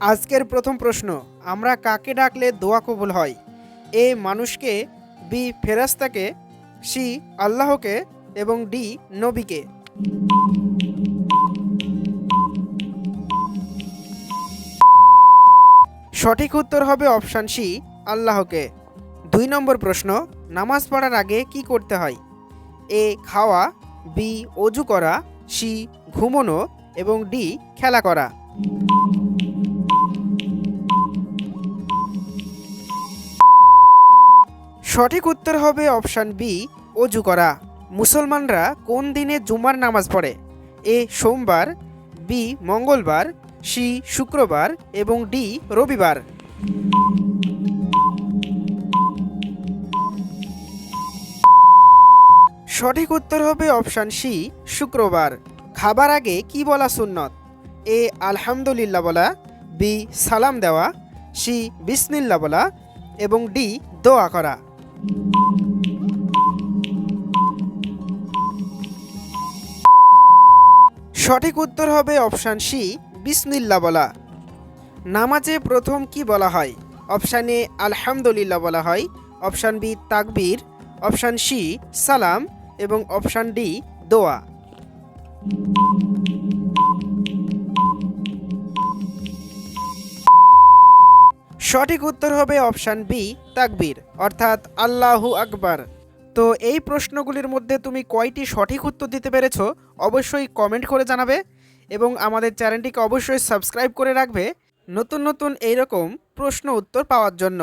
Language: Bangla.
আজকের প্রথম প্রশ্ন, আমরা কাকে ডাকলে দোয়া কবুল হয়? এ, মানুষকে, বি ফেরাস্তাকে সি, আল্লাহকে এবং ডি, নবীকে। সঠিক উত্তর হবে অপশান সি, আল্লাহকে। দুই নম্বর প্রশ্ন, নামাজ পড়ার আগে কি করতে হয়? এ, খাওয়া, বি, অজু করা, সি, ঘুমনো এবং ডি, খেলা করা। সঠিক উত্তর হবে অপশান বি, অজু করা। মুসলমানরা কোন দিনে জুমার নামাজ পড়ে? এ, সোমবার, বি, মঙ্গলবার, সি, শুক্রবার এবং ডি, রবিবার। সঠিক উত্তর হবে অপশান সি, শুক্রবার। খাবার আগে কি বলা সুন্নত? এ, আলহামদুলিল্লাহ বলা, বি, সালাম দেওয়া, সি বিসমিল্লা বলা এবং ডি, দোয়া করা। সঠিক উত্তর হবে অপশান সি, বিসমিল্লা বলা। নামাজে প্রথম কি বলা হয়? অপশান এ, আলহামদুলিল্লাহ বলা হয়। অপশান বি, তাকবীর। অপশান সি, সালাম। এবং অপশান ডি, দোয়া। সঠিক উত্তর হবে অপশান বি, তাকবীর, অর্থাৎ আল্লাহু আকবার। তো এই প্রশ্নগুলির মধ্যে তুমি কয়টি সঠিক উত্তর দিতে পেরেছ, অবশ্যই কমেন্ট করে জানাবে এবং আমাদের চ্যানেলটিকে অবশ্যই সাবস্ক্রাইব করে রাখবে নতুন নতুন এইরকম প্রশ্ন উত্তর পাওয়ার জন্য।